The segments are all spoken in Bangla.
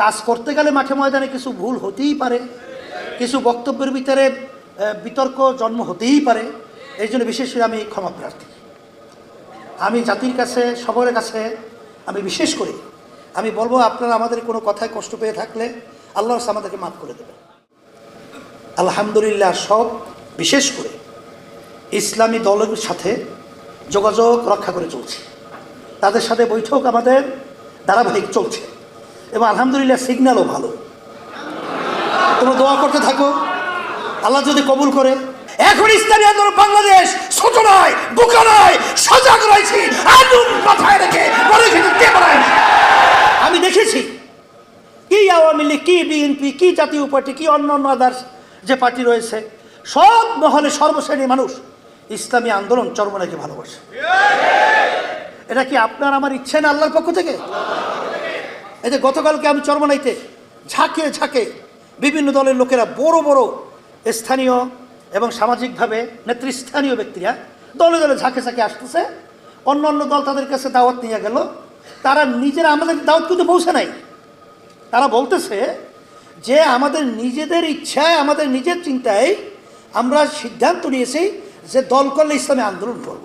কাজ করতে গেলে মাঠে ময়দানে কিছু ভুল হতেই পারে, কিছু বক্তব্যের ভিতরে বিতর্ক জন্ম হতেই পারে, এই জন্য বিশেষ করে আমি ক্ষমা প্রার্থী। আমি জাতির কাছে সকলের কাছে আমি বিশেষ করে আমি বলব, আপনারা আমাদের কোনো কথায় কষ্ট পেয়ে থাকলে আল্লাহ আমাদেরকে মাফ করে দেবেন। আলহামদুলিল্লাহ, সব বিশেষ করে ইসলামী দলের সাথে যোগাযোগ রক্ষা করে চলছে। তাদের সাথে বৈঠক আমাদের ধারাবাহিক চলছে। এবং আলহামদুলিল্লাহ সিগন্যালও ভালো। তোমরা দোয়া করতে থাকো। আল্লাহ যদি কবুল করে। এখন ইসলামী আন্দোলন বাংলাদেশ ছোট নয়, বোকা নয়, সজাগ রয়েছি। মাথায় রেখে। আমি দেখেছি কি আওয়ামী লীগ, কি বিএনপি, কি জাতীয় পার্টি, কি অন্য অন্য আদার্স যে পার্টি রয়েছে, সব মহলে সর্বশ্রেণীর মানুষ ইসলামী আন্দোলন চরমনাকে ভালোবাসে। এটা কি আপনার, আমার ইচ্ছে না আল্লাহর পক্ষ থেকে? এই যে গতকালকে আমি চরমনাইতে ঝাঁকে ঝাঁকে বিভিন্ন দলের লোকেরা বড় বড় স্থানীয় এবং সামাজিকভাবে নেতৃস্থানীয় ব্যক্তিরা দলে দলে ঝাঁকে ঝাঁকে আসতেছে। অন্য অন্য দল তাদের কাছে দাওয়াত নিয়ে গেল। তারা নিজেরা আমাদের দাওয়াত কিন্তু পৌঁছে নাই। তারা বলতেছে যে আমাদের নিজেদের ইচ্ছায়, আমাদের নিজের চিন্তায় আমরা সিদ্ধান্ত নিয়েছি যে দল করলে ইসলামী আন্দোলন করব।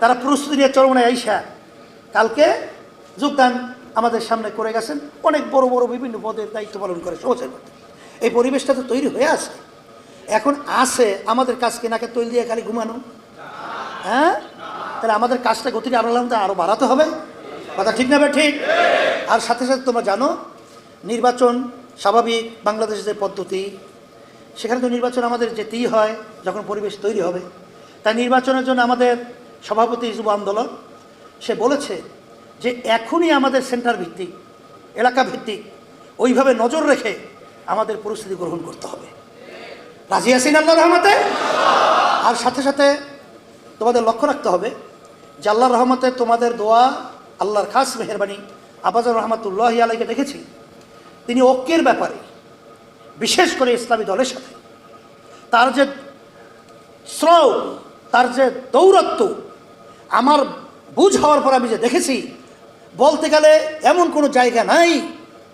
তারা প্রস্তুতি নিয়ে চরমনায় আইসা কালকে যোগদান আমাদের সামনে করে গেছেন। অনেক বড় বড় বিভিন্ন পদের দায়িত্ব পালন করে সমাজের মধ্যে। এই পরিবেশটা তো তৈরি হয়ে আছে। এখন আছে আমাদের কাজকে নাকে তৈরি দিয়ে খালি ঘুমানো। হ্যাঁ? তাহলে আমাদের কাজটা গতিটা আরও আলাদা আরও বাড়াতে হবে। কথা ঠিক না ঠিক। আর সাথে সাথে তোমরা জানো, নির্বাচন স্বাভাবিক বাংলাদেশের যে পদ্ধতি, সেখানে তো নির্বাচন আমাদের যেতেই হয় যখন পরিবেশ তৈরি হবে। তাই নির্বাচনের জন্য আমাদের সভাপতি যুব আন্দোলন, সে বলেছে যে এখনই আমাদের সেন্টার ভিত্তিক, এলাকা ভিত্তিক, ওইভাবে নজর রেখে আমাদের পরিস্থিতি গ্রহণ করতে হবে। রাজি আছেন আল্লাহ রহমতে? আর সাথে সাথে তোমাদের লক্ষ্য রাখতে হবে যে আল্লাহর রহমতে তোমাদের দোয়া, আল্লাহর খাস মেহরবানি আবাজর রহমতুল্লাহ আলাইকে দেখেছি। তিনি ঐক্যের ব্যাপারে, বিশেষ করে ইসলামী দলের সাথে। তার যে শ্রম, তার যে দৌরত্ব, আমার বুঝ হওয়ার পর আমি যে দেখেছি বলতে গেলে এমন কোনো জায়গা নাই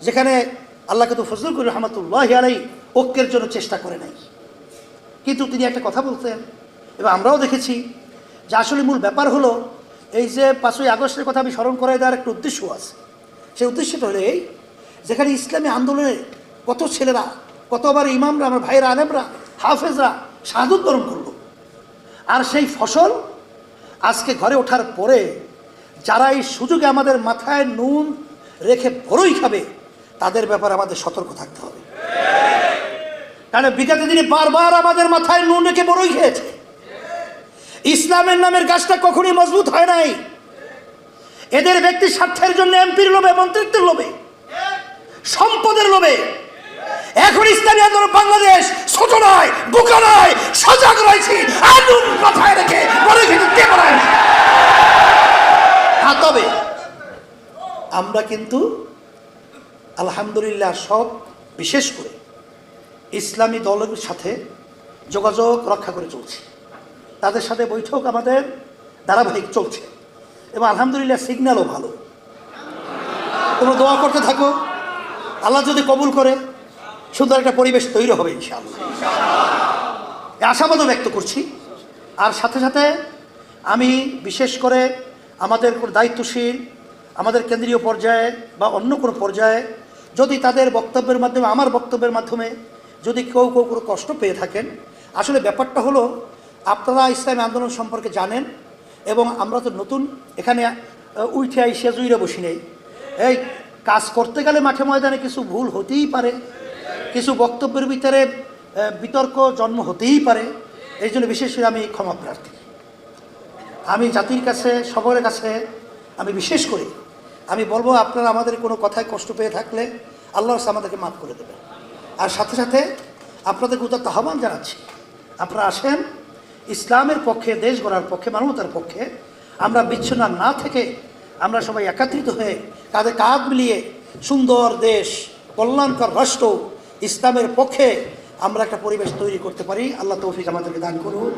যেখানে আল্লাহকে তো ফজলুল করি রহমতুল্লাহ আলাই ঐক্যের জন্য চেষ্টা করে নাই। কিন্তু তিনি একটা কথা বলতেন এবং আমরাও দেখেছি যে আসলে মূল ব্যাপার হলো এই যে পাঁচই আগস্টের কথা আমি স্মরণ করাই দেওয়ার একটা উদ্দেশ্য আছে। সেই উদ্দেশ্যটা হলো এই যেখানে ইসলামী আন্দোলনে কত ছেলেরা, কতবার ইমামরা, আমার ভাইয়েরা, আলেমরা, হাফেজরা শাহাদুত বরণ করল। আর সেই ফসল আজকে ঘরে ওঠার পরে যারা এই সুযোগে আমাদের মাথায় নুন রেখে বড়ই খাবে, তাদের ব্যাপারে আমাদের সতর্ক থাকতে হবে। কারণ বিগত দিনে বারবার আমাদের মাথায় নুন রেখে বড়ই খেয়েছে। ইসলামের নামের গাছটা কখনই মজবুত হয় নাই। এদের ব্যক্তি স্বার্থের জন্য এমপির লোভে, মন্ত্রিত্বের লোভে, সম্পদের লোভে। এখন ইসলামী আন্দোলন বাংলাদেশ ছোট নয়, বোকা নয়, সজাগ রয়েছি আগুন মাথায় রেখে বলে কিন্তু কে পারে না। হ্যাঁ তবে আমরা কিন্তু আলহামদুলিল্লাহ সব বিশেষ করে ইসলামী দলের সাথে যোগাযোগ রক্ষা করে চলছে। তাদের সাথে বৈঠক আমাদের ধারাবাহিক চলছে। এবং আলহামদুলিল্লাহ সিগন্যালও ভালো। তোমরা দোয়া করতে থাকো। আল্লাহ যদি কবুল করে, সুন্দর একটা পরিবেশ তৈরি হবে এই আশাবাদও ব্যক্ত করছি। আর সাথে সাথে আমি বিশেষ করে আমাদের দায়িত্বশীল আমাদের কেন্দ্রীয় পর্যায়ে বা অন্য কোনো পর্যায়ে যদি তাদের বক্তব্যের মাধ্যমে, আমার বক্তব্যের মাধ্যমে যদি কেউ কেউ কোনো কষ্ট পেয়ে থাকেন, আসলে ব্যাপারটা হলো, আপনারা ইসলামী আন্দোলন সম্পর্কে জানেন এবং আমরা তো নতুন, এখানে উঠে আইসে জুইরে বসি নেই। এই কাজ করতে গেলে মাঠে ময়দানে কিছু ভুল হতেই পারে, কিছু বক্তব্যের ভিতরে বিতর্ক জন্ম হতেই পারে, এই জন্য বিশেষ করে আমি ক্ষমা প্রার্থী। আমি জাতির কাছে সকলের কাছে আমি বিশেষ করে আমি বলব, আপনারা আমাদের কোনো কথায় কষ্ট পেয়ে থাকলে আল্লাহ আমাদেরকে মাফ করে দেবেন। আর সাথে সাথে আপনাদেরকে উদাত্ত আহ্বান জানাচ্ছি, আপনারা আসেন, ইসলামের পক্ষে, দেশ গড়ার পক্ষে, মানবতার পক্ষে, আমরা বিচ্ছিন্ন না থেকে আমরা সবাই একত্রিত হয়ে কাঁধে কাঁধ মিলিয়ে সুন্দর দেশ, কল্যাণকর রাষ্ট্র, ইসলামের পক্ষে আমরা একটা পরিবেশ তৈরি করতে পারি। আল্লাহ তৌফিক আমাদেরকে দান করুন।